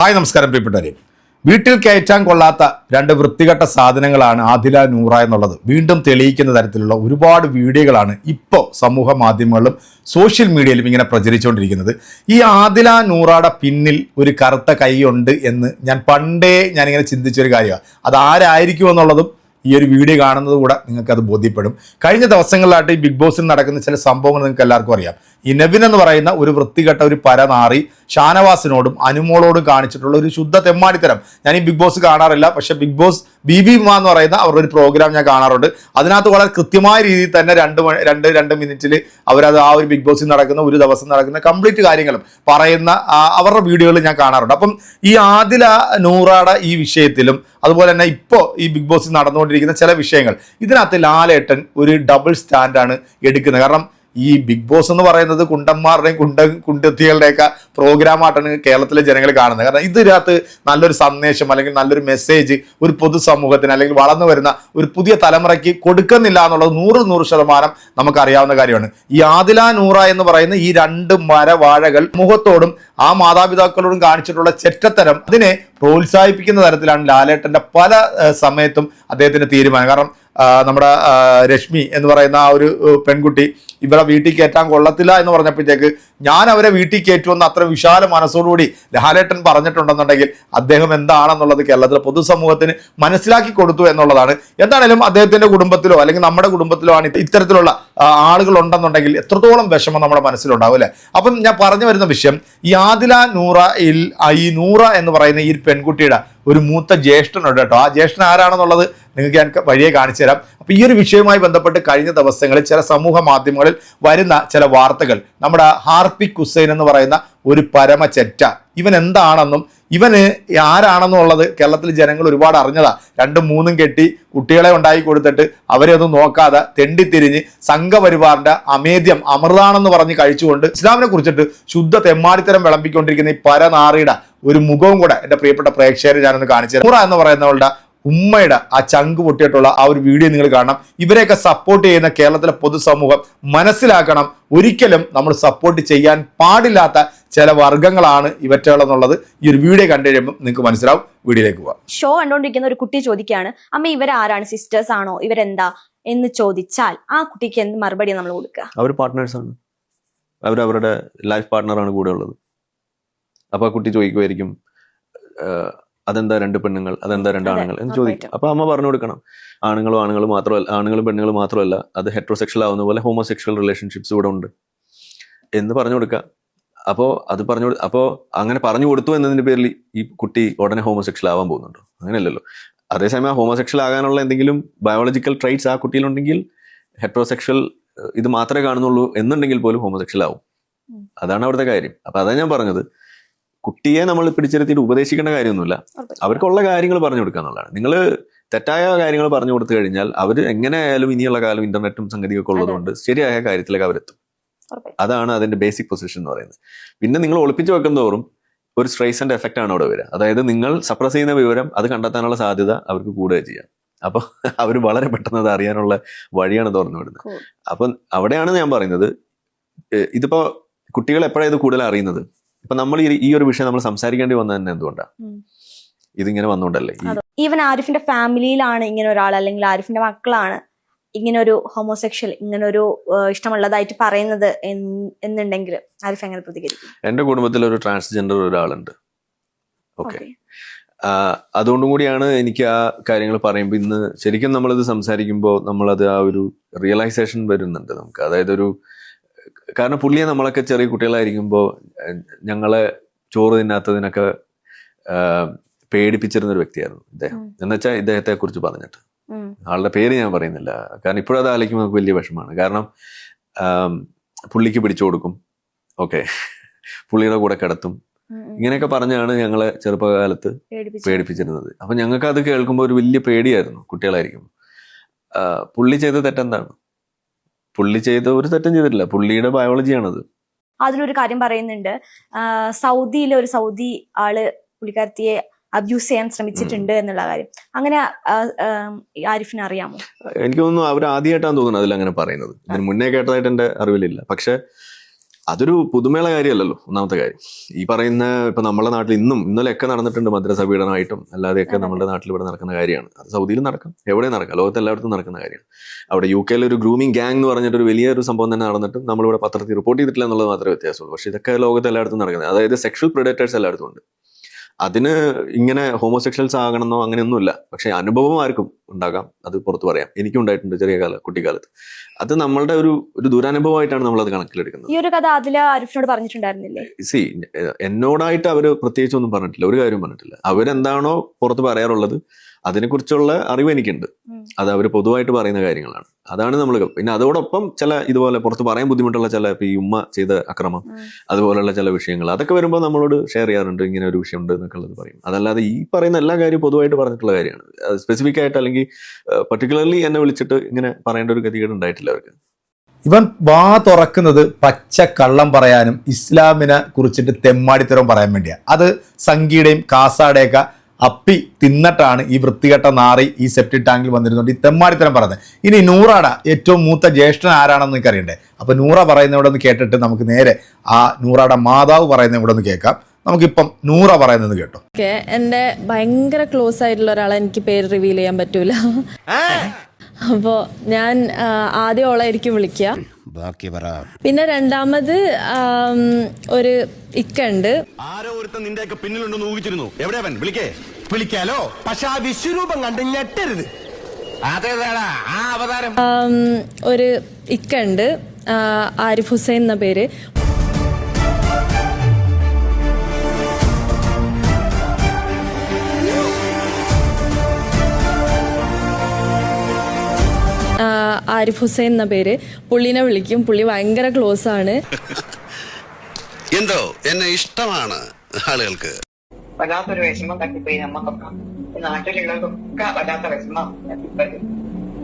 Hi നമസ്കാരം പ്രിയപ്പെട്ടവരെ. വീട്ടിൽ കയറ്റാൻ കൊള്ളാത്ത രണ്ട് വൃത്തികെട്ട സാധനങ്ങളാണ് ആദില നൂറ എന്നുള്ളത്. വീണ്ടും തെളിയിക്കുന്ന തരത്തിലുള്ള ഒരുപാട് വീഡിയോകളാണ് ഇപ്പോൾ സമൂഹ മാധ്യമങ്ങളിലും സോഷ്യൽ മീഡിയയിലും ഇങ്ങനെ പ്രചരിച്ചുകൊണ്ടിരിക്കുന്നത്. ഈ ആദില നൂറയുടെ പിന്നിൽ ഒരു കറുത്ത കൈയുണ്ട് എന്ന് ഞാൻ പണ്ടേ ഞാനിങ്ങനെ ചിന്തിച്ചൊരു കാര്യമാണ്. അത് ആരായിരിക്കും എന്നുള്ളതും ഈ ഒരു വീഡിയോ കാണുന്നത് കൂടെ നിങ്ങൾക്ക് അത് ബോധ്യപ്പെടും. കഴിഞ്ഞ ദിവസങ്ങളിലായിട്ട് ഈ ബിഗ് ബോസിൽ നടക്കുന്ന ചില സംഭവങ്ങൾ നിങ്ങൾക്ക് എല്ലാവർക്കും അറിയാം. ഈ നെവിൻ എന്ന് പറയുന്ന ഒരു വൃത്തികെട്ട ഒരു പരനാറി ഷാനവാസിനോടും അനുമോളോടും കാണിച്ചിട്ടുള്ള ഒരു ശുദ്ധ തെമ്മാടിത്തരം ഞാൻ ഈ ബിഗ് ബോസ് കാണാറില്ല. പക്ഷേ ബിഗ് ബോസ് ബി ബി മാ എന്ന് പറയുന്ന അവരുടെ ഒരു പ്രോഗ്രാം ഞാൻ കാണാറുണ്ട്. അതിനകത്ത് വളരെ കൃത്യമായ രീതിയിൽ തന്നെ രണ്ട് രണ്ട് രണ്ട് മിനിറ്റിൽ അവരത് ആ ഒരു ബിഗ് ബോസിൽ നടക്കുന്ന ഒരു ദിവസം നടക്കുന്ന കംപ്ലീറ്റ് കാര്യങ്ങളും പറയുന്ന അവരുടെ വീഡിയോകൾ ഞാൻ കാണാറുണ്ട്. അപ്പം ഈ ആദില നൂറാട ഈ വിഷയത്തിലും അതുപോലെ തന്നെ ഇപ്പോൾ ഈ ബിഗ് ബോസിൽ നടന്നുകൊണ്ടിരിക്കുന്ന ചില വിഷയങ്ങൾ. ഇതിനകത്ത് ലാലേട്ടൻ ഒരു ഡബിൾ സ്റ്റാൻഡാണ് എടുക്കുന്നത്. കാരണം ഈ ബിഗ് ബോസ് എന്ന് പറയുന്നത് കുണ്ടന്മാരുടെയും കുണ്ട കുണ്ടത്തികളുടെയൊക്കെ പ്രോഗ്രാമായിട്ടാണ് കേരളത്തിലെ ജനങ്ങൾ കാണുന്നത്. കാരണം ഇതിനകത്ത് നല്ലൊരു സന്ദേശം അല്ലെങ്കിൽ നല്ലൊരു മെസ്സേജ് ഒരു പൊതുസമൂഹത്തിന് അല്ലെങ്കിൽ വളർന്നു വരുന്ന ഒരു പുതിയ തലമുറയ്ക്ക് കൊടുക്കുന്നില്ല എന്നുള്ളത് നൂറ് നൂറ് ശതമാനം നമുക്കറിയാവുന്ന കാര്യമാണ്. ഈ ആദില നൂറ എന്ന് പറയുന്ന ഈ രണ്ട് മരവാഴകൾ മുഖത്തോടും ആ മാതാപിതാക്കളോടും കാണിച്ചിട്ടുള്ള ചെറ്റത്തരം അതിനെ പ്രോത്സാഹിപ്പിക്കുന്ന തരത്തിലാണ് ലാലേട്ടന്റെ പല സമയത്തും അദ്ദേഹത്തിന്റെ തീരുമാനം. കാരണം നമ്മുടെ രശ്മി എന്ന് പറയുന്ന ആ ഒരു പെൺകുട്ടി ഇവരെ വീട്ടിൽ കയറ്റാൻ കൊള്ളത്തില്ല എന്ന് പറഞ്ഞപ്പോഴത്തേക്ക് ഞാൻ അവരെ വീട്ടിൽ കയറ്റുമെന്ന് അത്ര വിശാല മനസ്സോടുകൂടി ലാലേട്ടൻ പറഞ്ഞിട്ടുണ്ടെന്നുണ്ടെങ്കിൽ അദ്ദേഹം എന്താണെന്നുള്ളത് കേരളത്തിലെ പൊതുസമൂഹത്തിന് മനസ്സിലാക്കി കൊടുത്തു എന്നുള്ളതാണ്. എന്താണേലും അദ്ദേഹത്തിന്റെ കുടുംബത്തിലോ അല്ലെങ്കിൽ നമ്മുടെ കുടുംബത്തിലോ ആണ് ഇത് ഇത്തരത്തിലുള്ള ആളുകൾ ഉണ്ടെന്നുണ്ടെങ്കിൽ എത്രത്തോളം വിഷമം നമ്മുടെ മനസ്സിലുണ്ടാവും അല്ലേ? അപ്പം ഞാൻ പറഞ്ഞു വരുന്ന വിഷയം ഈ ആദില നൂറ ഈ നൂറ എന്ന് പറയുന്ന ഈ പെൺകുട്ടിയുടെ ഒരു മൂത്ത ജ്യേഷ്ഠനുണ്ട് കേട്ടോ. ആ ജ്യേഷ്ഠൻ ആരാണെന്നുള്ളത് നിങ്ങൾക്ക് ഞാൻ വഴിയെ കാണിച്ചു തരാം. അപ്പോൾ ഈ ഒരു വിഷയവുമായി ബന്ധപ്പെട്ട് കഴിഞ്ഞ ദിവസങ്ങളിൽ ചില സമൂഹ മാധ്യമങ്ങളിൽ വരുന്ന ചില വാർത്തകൾ. നമ്മുടെ ഹാർപ്പിക് ഹുസൈൻ എന്ന് പറയുന്ന ഒരു പരമചെറ്റ ഇവൻ എന്താണെന്നും ഇവന് ആരാണെന്നുള്ളത് കേരളത്തിലെ ജനങ്ങൾ ഒരുപാട് അറിഞ്ഞതാ രണ്ടും മൂന്നും കെട്ടി കുട്ടികളെ ഉണ്ടാക്കി കൊടുത്തിട്ട് അവരെ ഒന്നും നോക്കാതെ തെണ്ടിത്തിരിഞ്ഞ് സംഘപരിവാറിന്റെ അമേദ്യം അമൃതാണെന്ന് പറഞ്ഞ് കഴിച്ചുകൊണ്ട് ഇസ്ലാമിനെ കുറിച്ചിട്ട് ശുദ്ധ തെമ്മാടിത്തരം വിളമ്പിക്കൊണ്ടിരിക്കുന്ന ഈ പരനാറിയുടെ ഒരു മുഖവും കൂടെ എന്റെ പ്രിയപ്പെട്ട പ്രേക്ഷകരെ ഞാനൊന്ന് കാണിച്ചു. നൂറ എന്ന് പറയുന്നവളുടെ ഉമ്മയുടെ ആ ചങ്ക് പൊട്ടിയിട്ടുള്ള ആ ഒരു വീഡിയോ നിങ്ങൾ കാണണം. ഇവരെയൊക്കെ സപ്പോർട്ട് ചെയ്യുന്ന കേരളത്തിലെ പൊതുസമൂഹം മനസ്സിലാക്കണം. ഒരിക്കലും നമ്മൾ സപ്പോർട്ട് ചെയ്യാൻ പാടില്ലാത്ത ചില വർഗങ്ങളാണ് ഇവറ്റകളെന്നുള്ളത് ഈ ഒരു വീഡിയോ കണ്ടു കഴിയുമ്പോൾ നിങ്ങൾക്ക് മനസ്സിലാവും. വീഡിയോയിലേക്ക് പോവാം. ഷോ കണ്ടോണ്ടിരിക്കുന്ന ഒരു കുട്ടി ചോദിക്കുകയാണ് അമ്മ ഇവരാരാണ്? സിസ്റ്റേഴ്സ് ആണോ? ഇവരെന്താ? എന്ന് ചോദിച്ചാൽ ആ കുട്ടിക്ക് എന്ത് മറുപടി നമ്മൾ കൊടുക്കുക? അവർ പാർട്ട്നേഴ്സാണ് അവർ അവരുടെ ലൈഫ് പാർട്ട്ണറാണ് കൂടെ ഉള്ളത്. അപ്പൊ ആ കുട്ടി ചോദിക്കുമായിരിക്കും "ആഹ്, അതെന്താ രണ്ട് പെണ്ണുങ്ങൾ? അതെന്താ രണ്ട് ആണുങ്ങൾ? എന്ന് ചോദിക്കും. അപ്പൊ അമ്മ പറഞ്ഞു കൊടുക്കണം. ആണുങ്ങളും ആണുങ്ങളും മാത്രമല്ല ആണുങ്ങളും പെണ്ണുങ്ങളും മാത്രമല്ല അത് ഹെട്രോസെക്ഷൽ ആവുന്ന പോലെ ഹോമോസെക്ഷൽ റിലേഷൻഷിപ്സ് ഇവിടെ ഉണ്ട്. എന്ന് പറഞ്ഞു കൊടുക്കുക അപ്പോ അത് പറഞ്ഞു അപ്പോൾ അപ്പോ അങ്ങനെ പറഞ്ഞു കൊടുത്തു എന്നതിന്റെ പേരിൽ ഈ കുട്ടി ഉടനെ ഹോമോസെക്ഷൽ ആവാൻ പോകുന്നുണ്ടോ? അങ്ങനെയല്ലല്ലോ. അതേസമയം ഹോമോസെക്ഷൽ ആകാനുള്ള എന്തെങ്കിലും ബയോളജിക്കൽ ട്രൈറ്റ്സ് ആ കുട്ടിയിലുണ്ടെങ്കിൽ ഹെട്രോസെക്ഷൽ ഇത് മാത്രമേ കാണുന്നുള്ളൂ എന്നുണ്ടെങ്കിൽ പോലും ഹോമോസെക്ഷൽ ആവും. അതാണ് അവിടുത്തെ കാര്യം. അപ്പൊ അതാണ് ഞാൻ പറഞ്ഞത്. കുട്ടിയെ നമ്മൾ പിടിച്ചിരുത്തിയിട്ട് ഉപദേശിക്കേണ്ട കാര്യമൊന്നുമില്ല. അവർക്കുള്ള കാര്യങ്ങൾ പറഞ്ഞു കൊടുക്കുക എന്നുള്ളതാണ്. നിങ്ങൾ തെറ്റായ കാര്യങ്ങൾ പറഞ്ഞു കൊടുത്തു കഴിഞ്ഞാൽ അവർ എങ്ങനെയായാലും ഇനിയുള്ള കാലം ഇന്റർനെറ്റും സംഗതിയൊക്കെ ഉള്ളതുകൊണ്ട് ശരിയായ കാര്യത്തിലേക്ക് അവരെത്തും. അതാണ് അതിന്റെ ബേസിക് പൊസിഷൻ എന്ന് പറയുന്നത്. പിന്നെ നിങ്ങൾ ഒളിപ്പിച്ചു വെക്കുന്നതോറും ഒരു സ്ട്രൈസന്റെ എഫക്റ്റ് ആണ് അവിടെ വരിക. അതായത് നിങ്ങൾ സപ്രസ് ചെയ്യുന്ന വിവരം അത് കണ്ടെത്താനുള്ള സാധ്യത അവർക്ക് കൂടുക ചെയ്യാം. അപ്പൊ അവർ വളരെ പെട്ടെന്ന് അത് അറിയാനുള്ള വഴിയാണ് തുറന്നു വിടുന്നത്. അപ്പൊ അവിടെയാണ് ഞാൻ പറയുന്നത് ഇതിപ്പോ കുട്ടികൾ എപ്പോഴാണ് ഇത് കൂടുതൽ അറിയുന്നത്? ഇപ്പൊ നമ്മൾ ഈ- ഒരു വിഷയം നമ്മൾ സംസാരിക്കേണ്ടി വന്നത് തന്നെ എന്തുകൊണ്ടാണ് ഇതിങ്ങനെ വന്നുകൊണ്ടല്ലേ അതെ. ഈവൻ ആരിഫിന്റെ ഫാമിലിയിലാണ് ഇങ്ങനെ ഒരാൾ അല്ലെങ്കിൽ ആരിഫിന്റെ മക്കളാണ് ഇങ്ങനെ ഒരു ഹോമോസെക്ഷൽ ഇങ്ങനെ ഒരു ഇഷ്ടമുള്ളതായിട്ട് പറയുന്നത് എന്നുണ്ടെങ്കിൽ ആരിഫ് എങ്ങനെ പ്രതികരിക്കും? എന്റെ കുടുംബത്തിൽ ഒരു ട്രാൻസ്ജെൻഡർ ഒരാളുണ്ട്. ഓക്കെ. അതുകൊണ്ടും കൂടിയാണ് എനിക്ക് ആ കാര്യങ്ങൾ പറയുമ്പോൾ ഇന്ന് ശരിക്കും നമ്മളിത് സംസാരിക്കുമ്പോൾ നമ്മളത് ആ ഒരു റിയലൈസേഷൻ വരുന്നുണ്ട് നമുക്ക്. അതായത് ഒരു കാരണം പുള്ളിയെ നമ്മളൊക്കെ ചെറിയ കുട്ടികളായിരിക്കുമ്പോൾ ഞങ്ങളെ ചോറ് തിന്നാത്തതിനൊക്കെ പേടിപ്പിച്ചിരുന്ന ഒരു വ്യക്തിയായിരുന്നു ഇദ്ദേഹം. എന്നുവെച്ചാൽ ഇദ്ദേഹത്തെ കുറിച്ച് പറഞ്ഞിട്ട്. ആളുടെ പേര് ഞാൻ പറയുന്നില്ല. കാരണം ഇപ്പോഴത് ആലോചിക്കുമ്പോൾ നമുക്ക് വലിയ വിഷമമാണ്. കാരണം പുള്ളിക്ക് പിടിച്ചു കൊടുക്കും. ഓക്കെ. പുള്ളിയുടെ കൂടെ കിടത്തും. ഇങ്ങനെയൊക്കെ പറഞ്ഞാണ് ഞങ്ങളെ ചെറുപ്പകാലത്ത് പേടിപ്പിച്ചു. പേടിപ്പിച്ചിരുന്നത്. അപ്പൊ ഞങ്ങൾക്ക് അത് കേൾക്കുമ്പോൾ ഒരു വലിയ പേടിയായിരുന്നു കുട്ടികളായിരിക്കും പുള്ളി ചെയ്ത തെറ്റെന്താണ്? പുള്ളി ചെയ്ത ഒരു തെറ്റും ചെയ്തിട്ടില്ല. പുള്ളിയുടെ ബയോളജിയാണത് അതിലൊരു കാര്യം പറയുന്നുണ്ട്. സൗദിയിലെ ഒരു സൗദി ആൾ പുള്ളിക്കാരത്തിയെ അബ്യൂസ് ചെയ്യാൻ ശ്രമിച്ചിട്ടുണ്ട് എന്നുള്ള കാര്യം. അങ്ങനെ ആരിഫിനെ അറിയാമോ? എനിക്ക് തോന്നുന്നു അവർ ആദ്യമായിട്ടാണ് തോന്നുന്നത് അതിൽ അങ്ങനെ പറയുന്നത്. ഇതിന് മുന്നേ കേട്ടതായിട്ട് എന്റെ അറിവിലില്ല. പക്ഷെ അതൊരു പുതുമയുള്ള കാര്യമല്ലല്ലോ ഒന്നാമത്തെ കാര്യം. ഈ പറയുന്ന ഇപ്പൊ നമ്മുടെ നാട്ടിൽ ഇന്നും ഇന്നലെയൊക്കെ നടന്നിട്ടുണ്ട് മദ്രസ പീഡനമായിട്ടും അല്ലാതെയൊക്കെ നമ്മുടെ നാട്ടിൽ ഇവിടെ നടക്കുന്ന കാര്യമാണ്. അത് സൗദിയിൽ നടക്കാം എവിടെ നടക്കാം ലോകത്ത് എല്ലായിടത്തും നടക്കുന്ന കാര്യമാണ്. അവിടെ യു കെയിൽ ഒരു ഗ്രൂമിംഗ് ഗ്യാങ് എന്ന് പറഞ്ഞിട്ട് ഒരു വലിയൊരു സംഭവം തന്നെ നടന്നിട്ടും നമ്മളിവിടെ പത്രത്തിൽ റിപ്പോർട്ട് ചെയ്തിട്ടില്ല എന്നുള്ളത് മാത്രമേ വ്യത്യാസമുള്ളൂ. പക്ഷേ ഇതൊക്കെ ലോകത്ത് എല്ലായിടത്തും നടക്കുന്നത്. അതായത് സെക്ഷൽ പ്രൊഡക്റ്റേഴ്സ് എല്ലായിടത്തും ഉണ്ട്. അതിന് ഇങ്ങനെ ഹോമോസെക്ഷൽസ് ആകണമെന്നോ അങ്ങനെയൊന്നുമില്ല. പക്ഷെ അനുഭവം ആർക്കും ഉണ്ടാകാം. അത് പുറത്ത് പറയാം. എനിക്കും ഉണ്ടായിട്ടുണ്ട് ചെറിയ കാല കുട്ടിക്കാലത്ത്. അത് നമ്മളുടെ ഒരു ഒരു ദുരനുഭവമായിട്ടാണ് നമ്മൾ അത് കണക്കിലെടുക്കുന്നത്. ഈ ഒരു കഥ അതില ആരിഫിനോട് പറഞ്ഞിട്ടുണ്ടായിരുന്നില്ലേ? സി എന്നോടായിട്ട് അവർ പ്രത്യേകിച്ച് ഒന്നും പറഞ്ഞിട്ടില്ല. ഒരു കാര്യം പറഞ്ഞിട്ടില്ല. അവരെന്താണോ പുറത്ത് പറയാറുള്ളത് അതിനെക്കുറിച്ചുള്ള അറിവ് എനിക്കുണ്ട്. അത് അവർ പൊതുവായിട്ട് പറയുന്ന കാര്യങ്ങളാണ്. അതാണ് നമ്മൾ പിന്നെ അതോടൊപ്പം ചില ഇതുപോലെ പുറത്ത് പറയാൻ ബുദ്ധിമുട്ടുള്ള ചില ഇപ്പൊ ഈ ഉമ്മ ചെയ്ത അക്രമം അതുപോലെയുള്ള ചില വിഷയങ്ങൾ അതൊക്കെ വരുമ്പോൾ നമ്മളോട് ഷെയർ ചെയ്യാറുണ്ട്. ഇങ്ങനെ ഒരു വിഷയം ഉണ്ട് എന്നൊക്കെ ഉള്ളത് പറയും. അതല്ലാതെ ഈ പറയുന്ന എല്ലാ കാര്യവും പൊതുവായിട്ട് പറഞ്ഞിട്ടുള്ള കാര്യമാണ്. സ്പെസിഫിക് ആയിട്ട് അല്ലെങ്കിൽ പർട്ടിക്കുലർലി എന്നെ വിളിച്ചിട്ട് ഇങ്ങനെ പറയേണ്ട ഒരു ഗതികേട് ഉണ്ടായിട്ടില്ല അവർക്ക്. ഇവൻ വാ തുറക്കുന്നത് പച്ച കള്ളം പറയാനും ഇസ്ലാമിനെ കുറിച്ചിട്ട് തെമ്മാടിത്തരം പറയാൻ വേണ്ടിയാണ് അത് സംഗീയുടെയും കാസാടെയൊക്കെ അപ്പി തിന്നിട്ടാണ് ഈ വൃത്തികെട്ട നാറി ഈ സെപ്റ്റി ടാങ്കിൽ വന്നിരുന്നുണ്ട് ഈ തെമ്മാടിത്തരം പറയുന്നത്. ഇനി നൂറാട ഏറ്റവും മൂത്ത ജ്യേഷ്ഠൻ ആരാണെന്ന് നിങ്ങൾക്ക് അറിയണ്ടേ അപ്പൊ നൂറ പറയുന്നവിടെ നിന്ന് ഒന്ന് കേട്ടിട്ട് നമുക്ക് നേരെ ആ നൂറാട മാതാവ് പറയുന്ന ഇവിടെ ഒന്ന് കേൾക്കാം. നമുക്കിപ്പം നൂറ പറയുന്നത് കേട്ടോ. എന്റെ എന്റെ ഭയങ്കര ക്ലോസ് ആയിട്ടുള്ള ഒരാളെ എനിക്ക് പേര് റിവീൽ ചെയ്യാൻ പറ്റൂല. അപ്പോ ഞാൻ ആദ്യം ഓളായിരിക്കും വിളിക്കുക. ബാക്കി പറ പിന്നെ രണ്ടാമത് ഒരു ഇക്കുണ്ട് ആരോ ഒരുത്തൻ നിന്റെയൊക്കെ പിന്നിലുണ്ടെന്ന് ഊഹിച്ചിരുന്നു. എവിടെയാവൻ വിളിക്കേ. വിളിക്കാലോ? പക്ഷെ ആ വിശ്വരൂപം കണ്ട് ഞെട്ടരുത്. അതേതാടാ ആ അവതാരം. ഒരു ഇക്കുണ്ട് ആരിഫ് ഹുസൈൻ എന്ന പേര്. ആരിഫ് ഹുസൈൻ എന്ന പേര്. പുള്ളിനെ വിളിക്കും. പുള്ളി ഭയങ്കര ക്ലോസ് ആണ്. എന്തോ? എന്നെ ഇഷ്ടമാണ് ആളുകൾക്ക്. വല്ലാത്തൊരു വിഷമം തട്ടിപ്പോയി നമ്മക്കൊക്കെ. നാട്ടിലുള്ളവർക്കൊക്കെ വല്ലാത്ത വിഷമം തട്ടിപ്പോയി.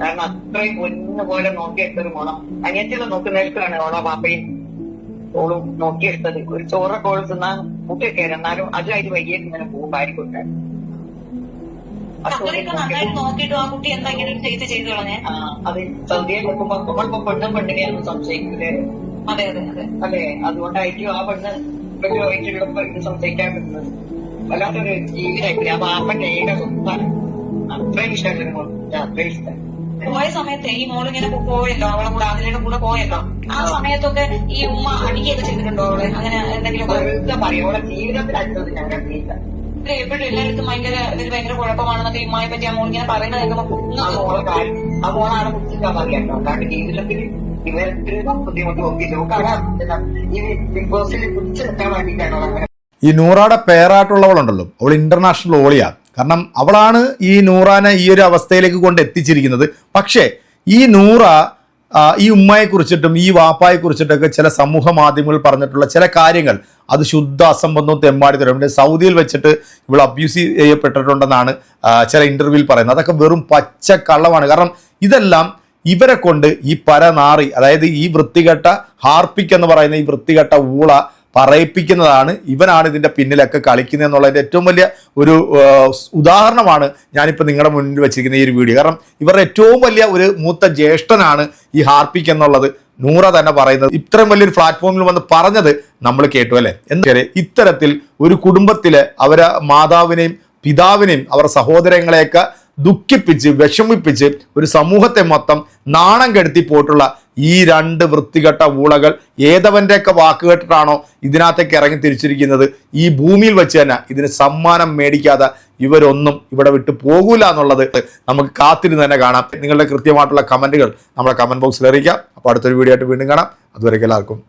കാരണം അത്രയും പൊന്നു പോലെ നോക്കിയെടുത്തൊരു മോണം. അനിയത്തിനെ നോക്കുന്നവർക്കാണ് ഓളോ പാപ്പയും ഓളും നോക്കിയെടുത്തത്. ഒരു ചോറൊക്കെ ഓൾ തിന്നാൻ മുട്ടൊക്കെ എന്നാലും അതിലായിട്ട് വൈകിട്ട് ഇങ്ങനെ പോകും. ഭാര്യക്കൊക്കെ നന്നായിട്ട് നോക്കിയിട്ടും ആ കുട്ടി എന്താ ഇങ്ങനെ ഒരു ചെയ്ത് ചെയ്തു കളഞ്ഞേ അത് സന്ധ്യയിൽ നോക്കുമ്പോ നമ്മളിപ്പോ പെണ്ണും പെണ്ണിനെയാണ് അതെ അതെ അതെ. അതെ അതുകൊണ്ടായിരിക്കും ആ പെണ്ണ് ഇവരുമായിട്ടുള്ളപ്പോ ഇത് സംശയിക്കാൻ പറ്റുന്നത്. വല്ലാത്തൊരു ജീവിതമായിട്ട് ആ പാപ്പന്റെ ഏക അത്രയും ഇഷ്ടമല്ല മോൾ അത്രയും ഇഷ്ടം. പോയ സമയത്ത് ഈ മോൾ ഇങ്ങനെ പോയല്ലോ? അവളെ കൂടെ അതിലൂടെ കൂടെ പോയല്ലോ? ആ സമയത്തൊക്കെ ഈ ഉമ്മ അടിക്കുകയൊക്കെ ചെയ്തിട്ടുണ്ടോ അവളെ? അങ്ങനെ എന്തെങ്കിലും വെറുതെ പറയും. അവളെ ജീവിതത്തിൽ അടുത്തത് ഞാൻ കണ്ടില്ല എപ്പോഴും എല്ലായിടത്തും ഭയങ്കര ഇതിൽ ഭയങ്കര കുഴപ്പമാണെന്നൊക്കെ ഇമ്മയെ പറ്റി മോൾ ഇങ്ങനെ പറയുന്നത് കേൾക്കുമ്പോൾ ആ മോളാണ് കുറിച്ചിട്ടാ പറയാട്ടോ അല്ലാണ്ട് ജീവിതത്തിൽ ഇവർക്ക് ബുദ്ധിമുട്ട് നോക്കി നോക്കാം ഈ ബിഗ് ബോസിൽ പിടിച്ചു നിൽക്കാൻ വേണ്ടിയിട്ടാണോ ഈ നൂറാടെ പേരായിട്ടുള്ളവളുണ്ടല്ലോ. അവൾ ഇന്റർനാഷണൽ ഓളിയാ. കാരണം അവളാണ് ഈ നൂറാനെ ഈ ഒരു അവസ്ഥയിലേക്ക് കൊണ്ട് എത്തിച്ചിരിക്കുന്നത്. പക്ഷേ ഈ നൂറ ഈ ഉമ്മയെ കുറിച്ചിട്ടും ഈ വാപ്പായെ കുറിച്ചിട്ടൊക്കെ ചില സമൂഹ മാധ്യമങ്ങൾ പറഞ്ഞിട്ടുള്ള ചില കാര്യങ്ങൾ അത് ശുദ്ധ അസംബന്ധവും തെമ്മാടി തരും. പിന്നെ സൗദിയിൽ വെച്ചിട്ട് ഇവൾ അബ്യൂസ് ചെയ്യപ്പെട്ടിട്ടുണ്ടെന്നാണ് ചില ഇന്റർവ്യൂവിൽ പറയുന്നത്. അതൊക്കെ വെറും പച്ച കള്ളമാണ് കാരണം ഇതെല്ലാം ഇവരെ കൊണ്ട് ഈ പരനാറി അതായത് ഈ വൃത്തികെട്ട ഹാർപ്പിക് എന്ന് പറയുന്ന ഈ വൃത്തികെട്ട ഊള പറയിപ്പിക്കുന്നതാണ്. ഇവനാണ് ഇതിന്റെ പിന്നിലൊക്കെ കളിക്കുന്നത് എന്നുള്ളതിന്റെ ഏറ്റവും വലിയ ഒരു ഉദാഹരണമാണ് ഞാനിപ്പോൾ നിങ്ങളുടെ മുന്നിൽ വെച്ചിരിക്കുന്ന ഈ ഒരു വീഡിയോ. കാരണം ഇവരുടെ ഏറ്റവും വലിയ ഒരു മൂത്ത ജ്യേഷ്ഠനാണ് ഈ ഹാർപ്പിക് എന്നുള്ളത് നൂറ തന്നെ പറയുന്നത്. ഇത്രയും വലിയൊരു പ്ലാറ്റ്ഫോമിൽ വന്ന് പറഞ്ഞത് നമ്മൾ കേട്ടു അല്ലേ? എന്താ ഇത്തരത്തിൽ ഒരു കുടുംബത്തിലെ അവരെ മാതാവിനെയും പിതാവിനെയും അവരുടെ സഹോദരങ്ങളെയൊക്കെ ദുഃഖിപ്പിച്ച് വിഷമിപ്പിച്ച് ഒരു സമൂഹത്തെ മൊത്തം നാണം കെടുത്തി പോയിട്ടുള്ള ഈ രണ്ട് വൃത്തികെട്ട ഊളകൾ ഏതവന്റെയൊക്കെ വാക്ക് കേട്ടിട്ടാണോ ഇതിനകത്തേക്ക് ഇറങ്ങി തിരിച്ചിരിക്കുന്നത്? ഈ ഭൂമിയിൽ വെച്ച് തന്നെ ഇതിന് സമ്മാനം മേടിക്കാതെ ഇവരൊന്നും ഇവിടെ വിട്ട് പോകൂല എന്നുള്ളത് നമുക്ക് കാത്തിരുന്ന് തന്നെ കാണാം. നിങ്ങളുടെ കൃത്യമായിട്ടുള്ള കമന്റുകൾ നമ്മുടെ കമന്റ് ബോക്സിൽ അറിയിക്കാം. അപ്പോൾ അടുത്തൊരു വീഡിയോ ആയിട്ട് വീണ്ടും കാണാം. അതുവരെയ്ക്ക് എല്ലാവർക്കും.